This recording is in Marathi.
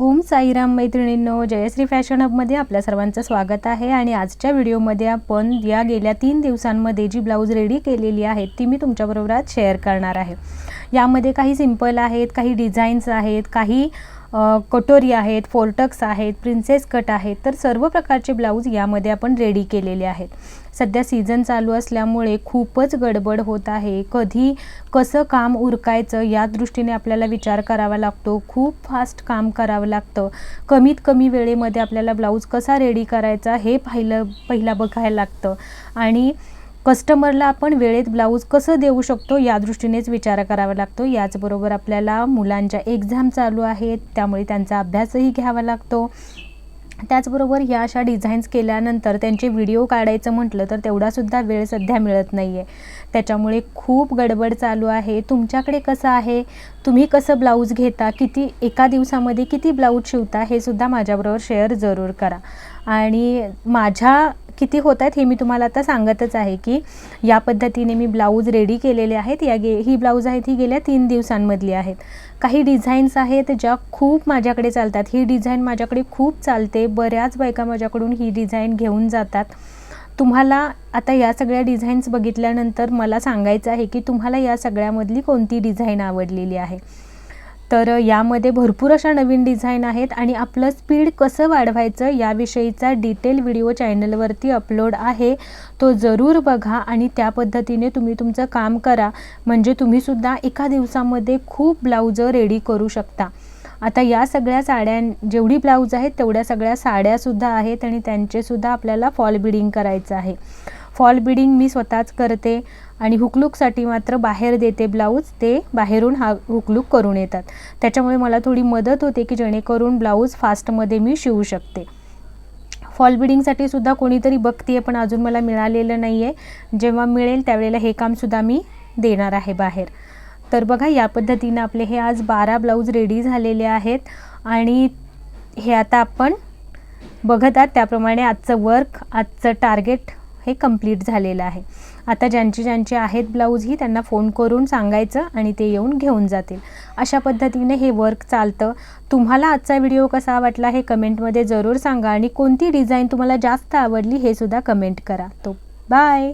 ओम साईराम मैत्रिणींनो जयश्री फॅशन हबमध्ये आपल्या सर्वांचं स्वागत आहे आणि आजच्या व्हिडिओमध्ये आपण या गेल्या तीन दिवसांमध्ये जी ब्लाऊज रेडी केलेली आहेत ती मी तुमच्याबरोबर आज शेअर करणार आहे. यामध्ये काही सिंपल आहेत काही डिझाईन्स आहेत काही कटोरी आहेत फोर्टक्स आहेत प्रिन्सेस कट आहेत तर सर्व प्रकारचे ब्लाऊज यामध्ये आपण रेडी केलेले आहेत. सध्या सीझन चालू असल्यामुळे खूपच गडबड होत आहे. कधी कसं काम उरकायचं या दृष्टीने आपल्याला विचार करावा लागतो. खूप फास्ट काम करावं लागतं. कमीत कमी वेळेमध्ये आपल्याला ब्लाऊज कसा रेडी करायचा हे पाहिलं पहिला बघायला लागतं. आणि कस्टमरला आपण वेळेत ब्लाऊज कसं देऊ शकतो या दृष्टीनेच विचार करावा लागतो. याचबरोबर आपल्याला मुलांच्या एक्झाम चालू आहेत त्यामुळे त्यांचा अभ्यासही घ्यावा लागतो. त्याचबरोबर या अशा डिझाईन्स केल्यानंतर त्यांचे व्हिडिओ काढायचं म्हटलं तर तेवढासुद्धा वेळ सध्या मिळत नाही आहे त्याच्यामुळे खूप गडबड चालू आहे. तुमच्याकडे कसं आहे? तुम्ही कसं ब्लाऊज घेता? किती एका दिवसामध्ये किती ब्लाऊज शिवता? हे सुद्धा माझ्याबरोबर शेअर जरूर करा. आणि माझ्या किती होत आहेत हे मी तुम्हाला आता सांगतच आहे की या पद्धतीने मी ब्लाऊज रेडी केलेले आहेत. या गे ही ब्लाऊज आहेत ही गेल्या तीन दिवसांमधली आहेत. काही डिझाईन्स आहेत ज्या खूप माझ्याकडे चालतात. ही डिझाईन माझ्याकडे खूप चालते. बऱ्याच बायका माझ्याकडून ही डिझाईन घेऊन जातात. तुम्हाला आता या सगळ्या डिझाईन्स बघितल्यानंतर मला सांगायचं आहे की तुम्हाला या सगळ्यामधली कोणती डिझाईन आवडलेली आहे? तर यामध्ये भरपूर अशा नवीन डिझाईन आहेत आणि आपलं स्पीड कसं वाढवायचं याविषयीचा डिटेल व्हिडिओ चॅनलवरती अपलोड आहे. तो जरूर बघा आणि त्या पद्धतीने तुम्ही तुमचं काम करा. म्हणजे तुम्हीसुद्धा एका दिवसामध्ये खूप ब्लाऊज रेडी करू शकता. आता या सगळ्या साड्यां जेवढी ब्लाऊज आहेत तेवढ्या सगळ्या साड्यासुद्धा आहेत आणि त्यांचेसुद्धा आपल्याला फॉल बिडिंग करायचं आहे. फॉल बिडिंग मी स्वतःच करते आणि हुकलूकसाठी मात्र बाहेर देते ब्लाऊज ते बाहेरून हा हुकलूक करून येतात. त्याच्यामुळे मला थोडी मदत होते की जेणेकरून ब्लाऊज फास्टमध्ये मी शिवू शकते. फॉल बिडिंगसाठी सुद्धा कोणीतरी बघते पण अजून मला मिळालेलं नाही आहे जेव्हा मिळेल त्यावेळेला हे कामसुद्धा मी देणार आहे बाहेर. तर बघा या पद्धतीनं आपले हे आज बारा ब्लाऊज रेडी झालेले आहेत आणि हे आता आपण बघत आहात. त्याप्रमाणे आजचं वर्क आजचं टार्गेट हे कंप्लीट झालेलं आहे. आता ज्यांचे ज्यांचे आहेत ब्लाऊजही त्यांना फोन करून सांगायचं आणि ते येऊन घेऊन जातील. अशा पद्धतीने हे वर्क चालतं. तुम्हाला आजचा व्हिडिओ कसा वाटला हे कमेंटमध्ये जरूर सांगा आणि कोणती डिझाईन तुम्हाला जास्त आवडली हे सुद्धा कमेंट करा. तो बाय